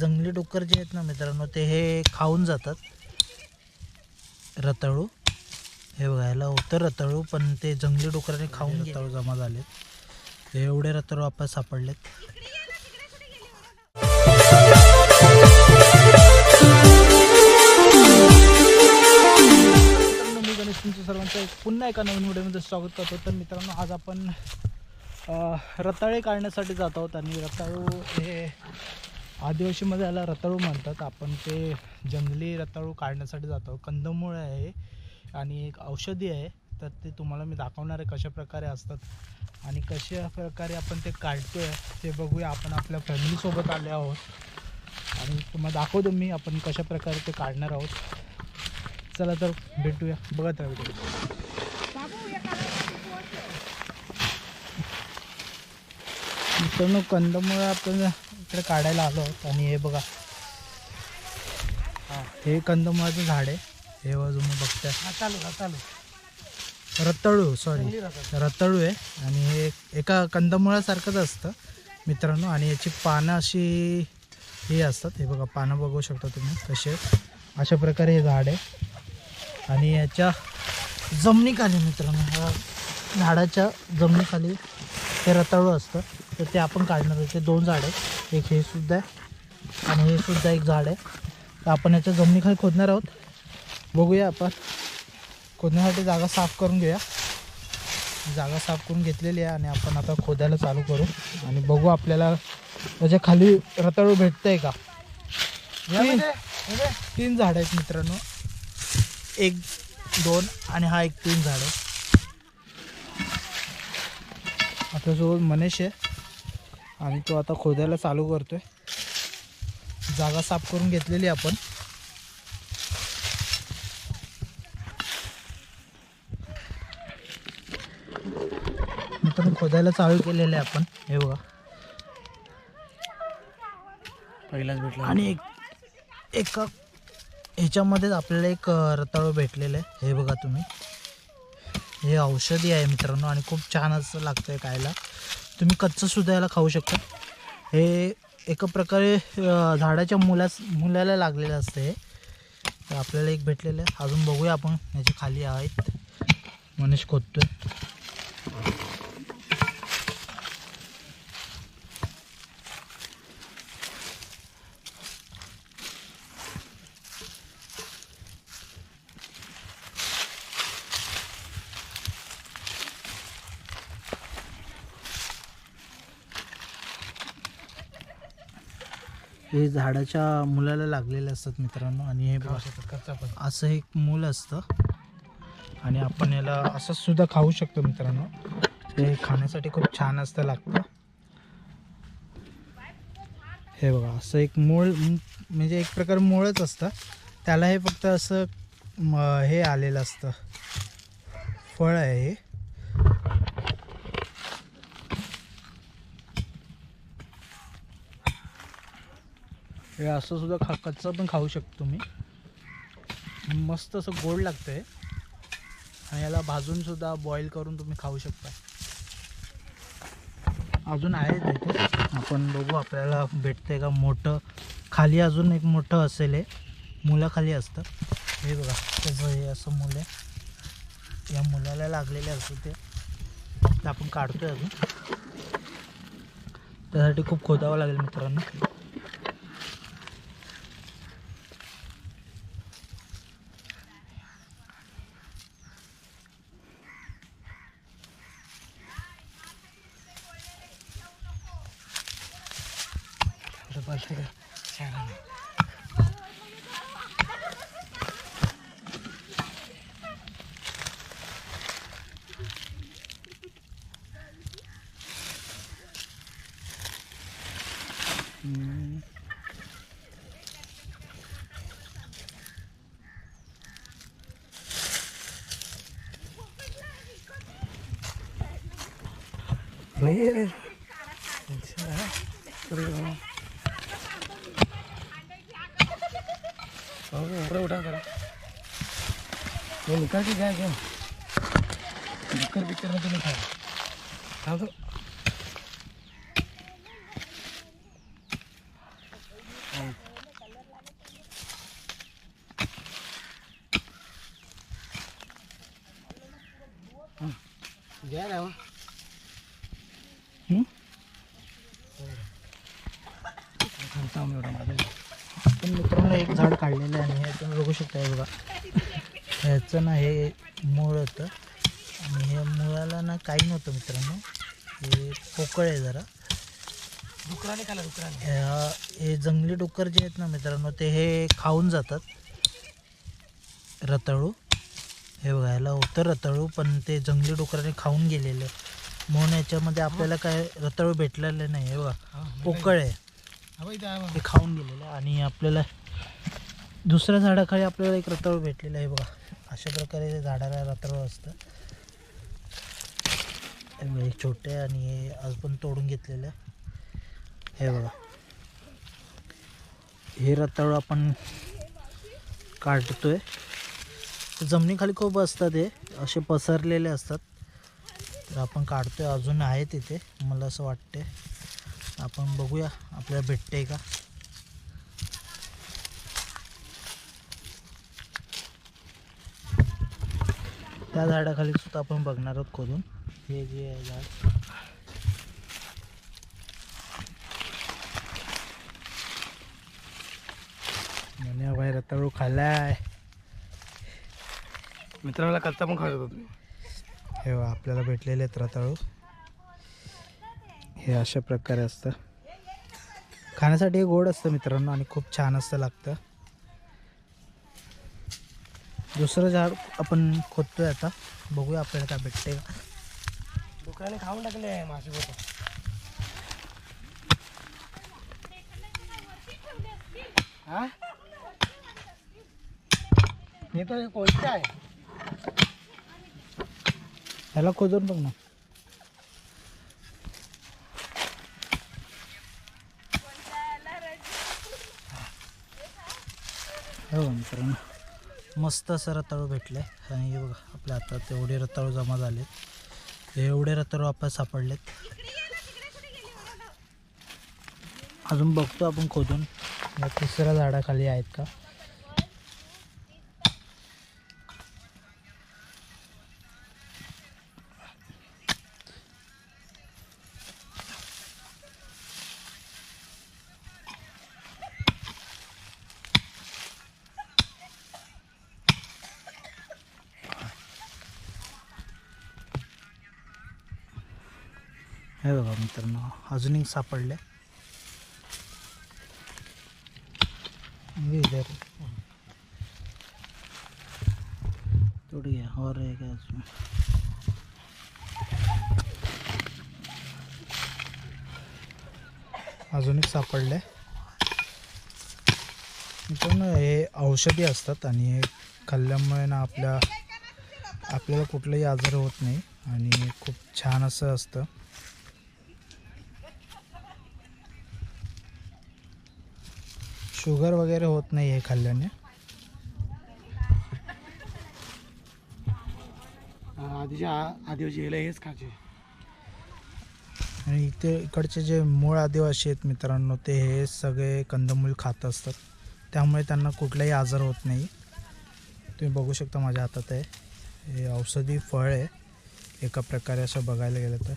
जंगली डुक्कर जे आहेत ना मित्रांनो ते हे खाऊन जातात. रताळू. हे बघायला होतं रताळू पण ते जंगली डुकराने खाऊन रताळू जमा झालेत. हे एवढे रताळू आपण सापडलेत. मी गणेश तुमचं सर्वांचं पुन्हा एका नवीन व्हिडिओमध्ये स्वागत करतो. तर मित्रांनो आज आपण रताळे काढण्यासाठी जात आहोत. आणि रताळू हे आदिवासीमध्ये याला रताळू म्हणतात. आपण ते जंगली रताळू काढण्यासाठी जातो. कंदमुळ आहे आणि एक औषधी आहे. तर ते तुम्हाला मी दाखवणार आहे कशा प्रकारे असतात आणि कशा प्रकारे आपण ते काढतो आहे ते बघूया. आपण आपल्या फॅमिलीसोबत आले आहोत. आणि तुम्हाला दाखवतो मी आपण कशा प्रकारे ते काढणार आहोत. चला तर भेटूया. बघत राहू मित्रांनो कंदमुळं आपण इकडे काढायला आलो आणि हे बघा. हे. कंदमुळाचं झाड आहे. हे बाजू मी बघताय. चालू चालू. रताळू सॉरी रताळू. आहे आणि हे एका कंदमुळासारखंच असतं मित्रांनो. आणि याची पानं अशी हे असतात. हे बघा पानं बघू शकता तुम्ही कसे अशा प्रकारे हे झाड आहे. आणि याच्या जमिनीखाली मित्रांनो ह्या झाडाच्या जमिनीखाली हे रताळू असतं. तर ते आपण काढणार आहे. ते दोन झाड आहेत. एक हे सुद्धा आहे आणि हे सुद्धा एक झाड आहे. तर आपण याच्या जमिनीखाली खोदणार आहोत. बघूया आपण. खोदण्यासाठी जागा साफ करून घेऊया. जागा साफ करून घेतलेली आहे आणि आपण आता खोदायला चालू करू. आणि बघू आपल्याला त्याच्याखाली रताळू भेटतंय का? तीन. तीन झाड आहेत मित्रांनो. एक दोन आणि हा एक तीन झाड. आहे आपल्यासोबत मनीष आहे. आणि तो आता खोदायला चालू करतोय. जागा साफ करून घेतलेली आपण. मित्रांनो खोदायला चालू केलेलं आहे आपण. हे बघा. पहिलाच भेटला. आणि एक एका ह्याच्यामध्येच आपल्याला एक रताळू भेटलेलं आहे. हे बघा तुम्ही. हे औषधी आहे मित्रांनो आणि खूप छान असं लागतं आहे खायला. तुम्ही कच्चं सुद्धा याला खाऊ शकता. हे एका प्रकारे झाडाच्या मुलास मुलाला लागलेलं असतं हे. तर आपल्याला एक भेटलेलं आहे. अजून बघूया आपण याच्या खाली आहेत. मनीष खोदतोय. हे झाडाच्या मुलाला लागलेले असतात मित्रांनो आणि हे असं एक मूल असतं. आणि आपण याला असं सुद्धा खाऊ शकतो मित्रांनो. हे खाण्यासाठी खूप छान असतं लागतं. हे बघा असं एक मूळ म्हणजे एक प्रकार मूळच असतं. त्याला हे फक्त असं हे आलेलं असतं. फळ आहे हे. हे असं सुद्धा खा कच्चा पण खाऊ शकतो तुम्ही. मस्त असं गोड लागतं आहे आणि याला भाजूनसुद्धा बॉईल करून तुम्ही खाऊ शकता. अजून आहे तिथे. आपण बघू आपल्याला भेटतंय का मोठं. खाली अजून एक मोठं असेल हे. मुलाखाली असतं. हे बघा त्याचं हे असं मुलं आहे. या मुलाला लागलेले असतं ते ते आपण काढतोय अजून. त्यासाठी खूप खोदावं लागेल मित्रांनो. পাল্টা পাল্টা সারানো उठा उठा करा तो निकाल के जाए क्या बिक्कर बिक्कर में तो नहीं खाया तो गया ना हम्म खालसा में उड़ा मारे माझा पण मित्रांनो एक झाड काढलेलं आहे. आणि हे तुम्ही बघू शकता हे बघा. ह्याचं ना हे मूळ होतं. आणि हे मुळाला ना काही नव्हतं मित्रांनो. हे पोकळ आहे जरा. डुकराने खाला डुकराने. ह्या- हे जंगली डुक्कर जे आहेत ना मित्रांनो ते हे खाऊन जातात. रताळू. हे बघा ह्याला होतं रताळू पण ते जंगली डुकराने खाऊन गेलेलं. म्हणून याच्यामध्ये आपल्याला काय रताळू भेटलेलं नाही. हे बघा पोकळ हा इथं आहे. ते खाऊन गेलेलं आहे. आणि आपल्याला दुसऱ्या झाडाखाली आपल्याला एक रताळू भेटलेलं आहे बघा. अशा प्रकारे झाडाला रताळू असतं. हे एक छोटे आहे आणि हे आज पण तोडून घेतलेलं आहे. हे बघा. हे रताळू आपण काढतोय. जमिनीखाली खूप असतात हे. असे पसरलेले असतात. तर आपण काढतोय. अजून आहे तिथे. मला असं वाटते आपण बघूया आपल्याला भेटते का? त्या झाडाखाली सुद्धा आपण बघणार आहोत खोदून. हे जे आहे झाड. म्हणे बाई रताळू खाल्लाय. मित्राला कच्चा पण खात होतो तुम्ही. हे आपल्याला भेटलेले आहेत रताळू. हे अशा प्रकारे असतं. खाण्यासाठी हे गोड असतं मित्रांनो आणि खूप छान असतं लागतं. दुसरं झाड आपण खोदतोय आता. बघूया आपल्याला काय भेटते का डुकराने खाऊन टाकले मासे बोट हा? हे तर कोणतं आहे. ह्याला खोदून बघ ना. हो मित्रांनो मस्त असं रताळू भेटले. आणि बघा आपल्या हातात एवढे रताळू जमा झालेत. एवढे रताळू आपण सापडलेत. अजून बघतो आपण खोदून. या तिसऱ्या झाडाखाली आहेत का? हे बघा मित्रांनो अजूनही एक सापडले थोड़ी हॉर आहे का अजून? अजूनही सापडले. मित्रांनो हे औषधी असतात आणि हे खाल्ल्यामुळे ना आपल्या आपल्याला कुठलाही आजार होत नाही आणि खूप छान असं असतं. शुगर वगैरे होत नाही हे खाल्ल्याने. आधीच्या आदिवासी गेले हेच खायचे. आणि इथे इकडचे जे मूळ आदिवासी आहेत मित्रांनो ते हे सगळे कंदमूल खात असतात. त्यामुळे त्यांना कुठलाही आजार होत नाही. तुम्ही बघू शकता माझ्या हातात आहे. हे औषधी फळ आहे. एका प्रकारे असं बघायला गेलं तर.